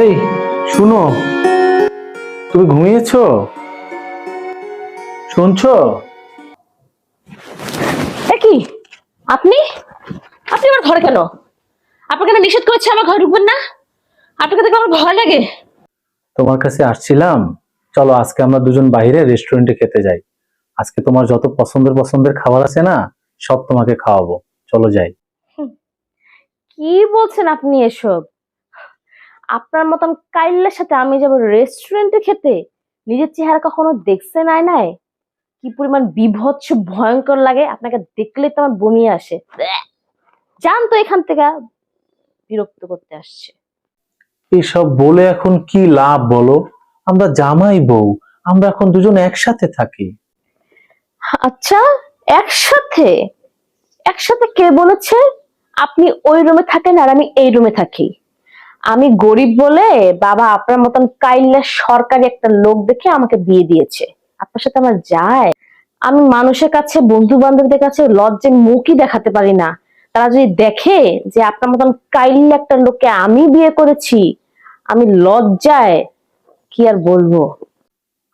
এই শুনো। তুমি ঘুমিয়েছো? শুনছো? কি? আপনি? আপনি আমার ঘরে কেন? আপনাকে নিষেধ করেছে আমার ঘরে ঢুকবেন না? আপনাকে দেখে আমার ভয় লাগে। তোমার কাছে আসছিলাম। চলো আজকে আমরা দুজন বাইরে রেস্টুরেন্টে খেতে যাই। আজকে তোমার যত পছন্দের পছন্দের খাবার আছে না সব তোমাকে খাওয়াবো। চলো যাই। কি বলছেন আপনি এসব? আপনার মতন কাইল্লার সাথে আমি যাব রেস্টুরেন্টে খেতে নিজের চেহারা কখনো দেখছেন আয় নাই? কি পরিমাণ বিভৎস ভয়ঙ্কর লাগে আপনাকে দেখলে তো আমার বমি আসে! যান তো এখান থেকে বিরক্ত করতে আসছে। এসব বলে এখন কি লাভ বলো? আমরা জামাই বউ আমরা এখন দুজন একসাথে থাকি। আচ্ছা একসাথে? একসাথে কে বলেছে? আপনি ওই রুমে থাকেন আর আমি এই রুমে থাকি। আমি গরিব বলে বাবা আপনার মতন কাইল্লা সরকারি একটা লোক দেখে আমাকে বিয়ে দিয়েছে। আপনার সাথে আমার যায়। আমি মানুষের কাছে বন্ধু বান্ধবদের কাছে লজ্জে মুখই দেখাতে পারি না। তারা যদি দেখে যে আপনার মতন কাইল্লা একটা লোককে আমি বিয়ে করেছি, আমি লজ্জায় কি আর বলব?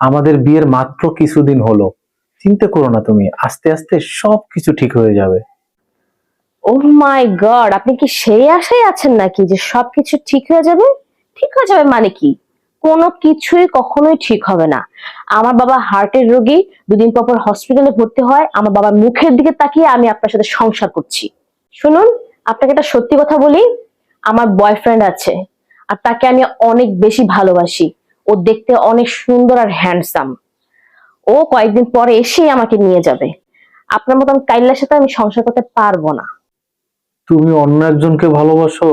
আমাদের বিয়ের মাত্র কিছুদিন হলো। চিন্তা করো না তুমি, আস্তে আস্তে সব কিছু ঠিক হয়ে যাবে। ও মাই গড আপনি কি সেই আশায় আছেন নাকি যে সবকিছু ঠিক হয়ে যাবে? ঠিক হয়ে যাবে মানে কি? কোনো কিছুই কখনোই ঠিক হবে না। আমার বাবা হার্টের রোগী, দুদিন পর হসপিটালে ভর্তি হয়, আমার বাবার মুখের দিকে তাকিয়ে আমি আপনার সাথে সংসার করছি। শুনুন, আপনাকে একটা সত্যি কথা বলি, আমার বয়ফ্রেন্ড আছে, আর তাকে আমি অনেক বেশি ভালোবাসি। ও দেখতে অনেক সুন্দর আর হ্যান্ডসাম ও কয়েকদিন পরে এসেই আমাকে নিয়ে যাবে। আপনার মতন কাইল্লার সাথে আমি সংসার করতে পারব না। তুমি অন্য একজনকে ভালোবাসো?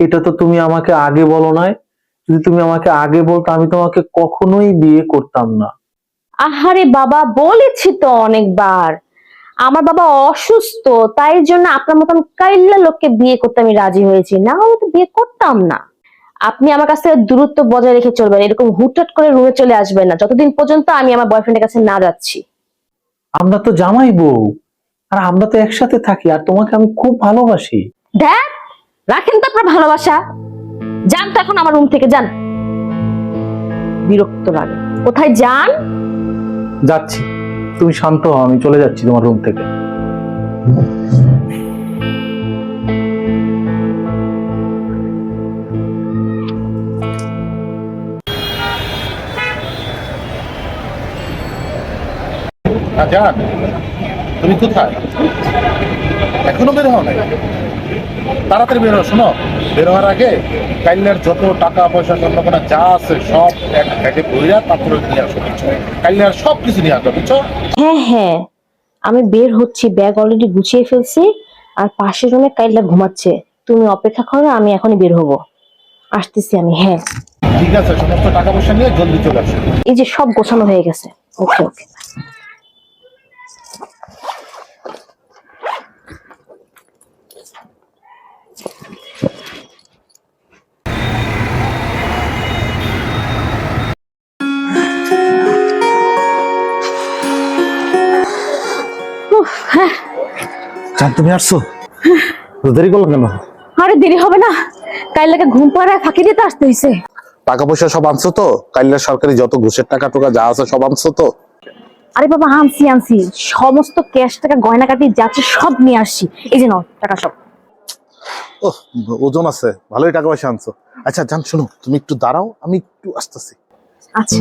এটা তো তুমি আমাকে আগে বলো নাই। যদি তুমি আমাকে আগে বলতো আমি তোমাকে কখনোই বিয়ে করতাম না। আহারে বাবা বলেছি তো অনেকবার। আমার বাবা অসুস্থ তাই জন্য আপনার মতন কাইল্লা লোককে বিয়ে করতে আমি রাজি হয়েছি। না হলে তো বিয়ে করতাম না। আপনি আমার কাছ থেকে দূরত্ব বজায় রেখে চলবেন এরকম হুটহাট করে রুমে চলে আসবেন না। যতদিন পর্যন্ত আমি আমার বয়ফ্রেন্ডের কাছে না যাচ্ছি। আমরা তো জামাই বউ। আর আমরা তো একসাথে থাকি আর তোমাকে আমি খুব ভালোবাসি। দেখ রাখেন তো আপনার ভালোবাসা। যান তো এখন আমার রুম থেকে যান। বিরক্ত লাগে। কোথায় যান? যাচ্ছি। তুমি শান্ত হও আমি চলে যাচ্ছি তোমার রুম থেকে। জান তুমি কোথায়? এখনও বের হও নাই। তাড়াতাড়ি বের হও শোনো। বের হওয়ার আগে কাইল্লার যত টাকা পয়সা চন্দ্রকোনা যা আছে সব এক ব্যাগে বইরা তারপরে নিয়ে আসো বুঝছ? কাইল্লার সব কিছু নিয়ে আসো বুঝছ? হ্যাঁ হ্যাঁ। আমি বের হচ্ছি ব্যাগ অলরেডি গুছিয়ে ফেলছি আর পাশের রুমে কাইল্লা ঘুমাচ্ছে। তুমি অপেক্ষা করো আমি এখনই বের হব। আসতেছি আমি হ্যাঁ। ঠিক আছে সমস্ত টাকা পয়সা নিয়ে জলদি চলে আসো। এই যে সব গোছানো হয়ে গেছে। ওকে ওকে। জান তুমি আসছো? দেরি করল কেন? আরে দেরি হবে না। কাইল্লাকে ঘুম পাড়ায় ফাঁকি দিতে আসতে হয়েছে টাকা পয়সা সব আনছো তো? কাইল্লার সরকারি যত ঘুষের টাকা টোকা যা আছে সব আনছো তো? আরে বাবা আনছি আনছি। সমস্ত ক্যাশ টাকা গয়না কাটি যাচ্ছে সব নিয়ে আসছি। এই যে নাও টাকা সব। ও ওজন আছে। ভালোই টাকা পয়সা আনছো। আচ্ছা জান শোনো তুমি একটু দাঁড়াও আমি একটু আসতেছি। আচ্ছা।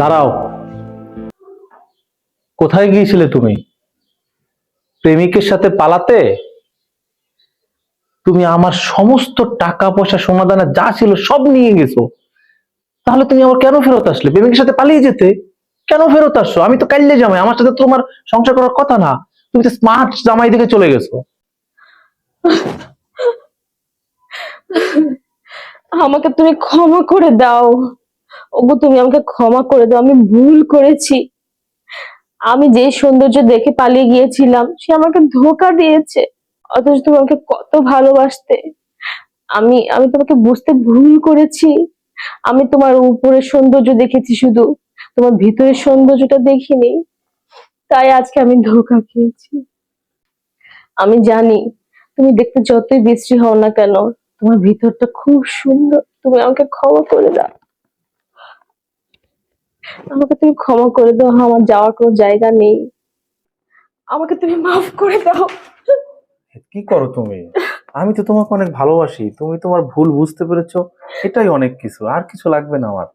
দাঁড়াও। কোথায় গিয়েছিলে তুমি? প্রেমিকের সাথে পালাতে? তুমি আমার সমস্ত টাকা পয়সা সমাধানে যা ছিল সব নিয়ে গেছো। তাহলে তুমি আবার কেন ফেরত আসলে? প্রেমিকের সাথে পালিয়ে যেতে? কেন ফেরত আসছো? আমি তো কাল্লে জামাই, আমার সাথে তোমার সংসার করার কথা না। তুমি তো স্মার্ট জামাই দিকে চলে গেছো। আমাকে তুমি ক্ষমা করে দাও। ওগো, তুমি আমাকে ক্ষমা করে দাও, আমি ভুল করেছি। আমি যে সৌন্দর্য দেখে পালিয়ে গিয়েছিলাম, সে আমাকে ধোকা দিয়েছে। অথচ তুমি আমাকে কত ভালোবাসতে। আমি আমি তোমাকে বুঝতে ভুল করেছি। আমি তোমার উপরের সৌন্দর্য দেখেছি শুধু। তোমার ভিতরের সৌন্দর্যটা দেখিনি। তাই আজকে আমি ধোকা খেয়েছি। আমি জানি, তুমি দেখতে যতই বিশ্রী হও না কেন, তোমার ভিতরটা খুব সুন্দর। তুমি আমাকে ক্ষমা করে দাও। আমাকে তুমি ক্ষমা করে দাও, আমার যাওয়ার কোনো জায়গা নেই। আমাকে তুমি মাফ করে দাও। কি করো তুমি? আমি তো তোমাকে অনেক ভালোবাসি। তুমি তোমার ভুল বুঝতে পেরেছ। এটাই অনেক কিছু। আর কিছু লাগবে না আমার।